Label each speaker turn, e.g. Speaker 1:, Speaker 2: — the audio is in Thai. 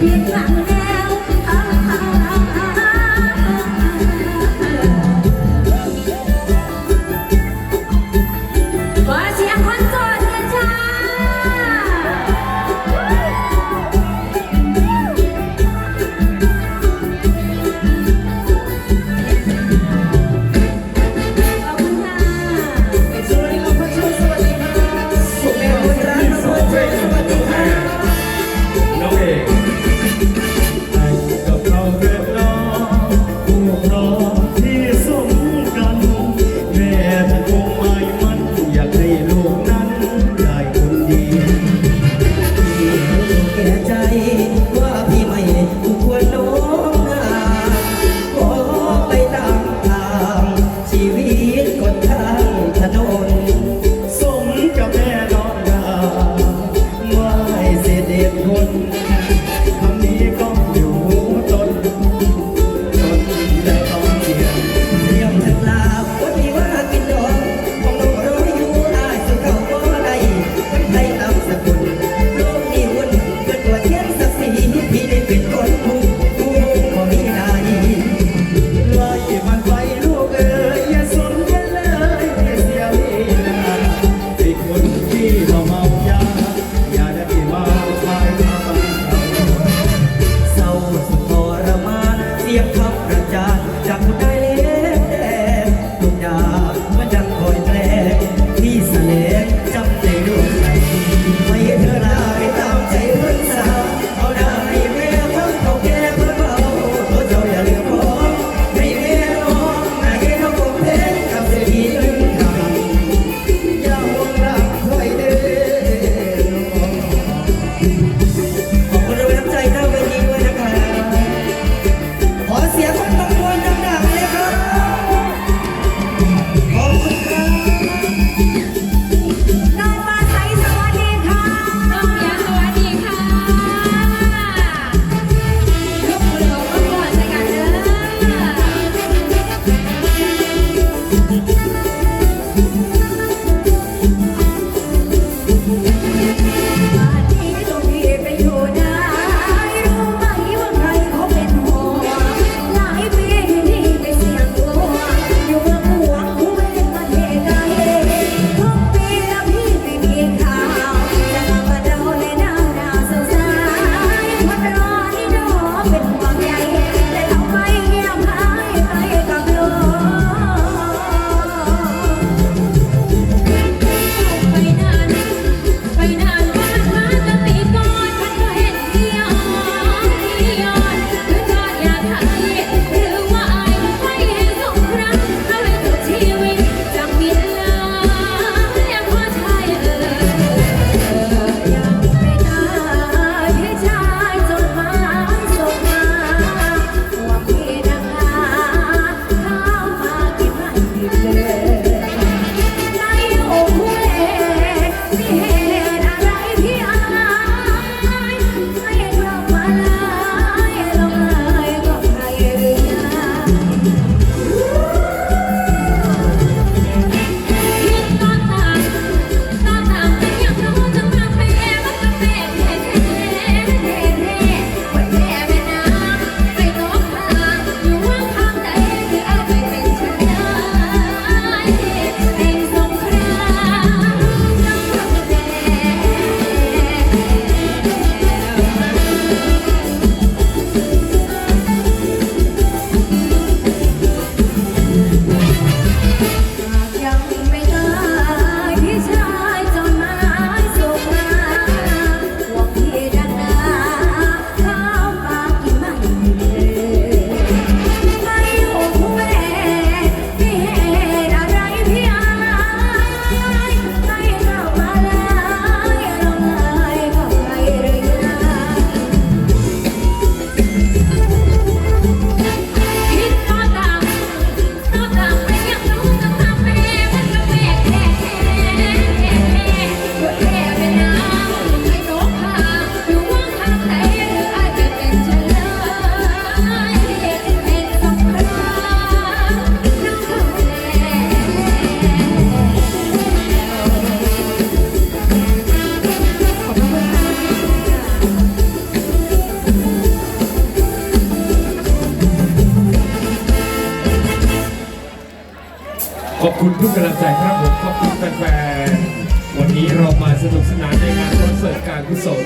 Speaker 1: เย็
Speaker 2: คุณทุกกำลังใจครับผมขอบคุณแฟนๆวันนี้เรามาสนุกสนานในงานคอนเสิร์ตการกุศล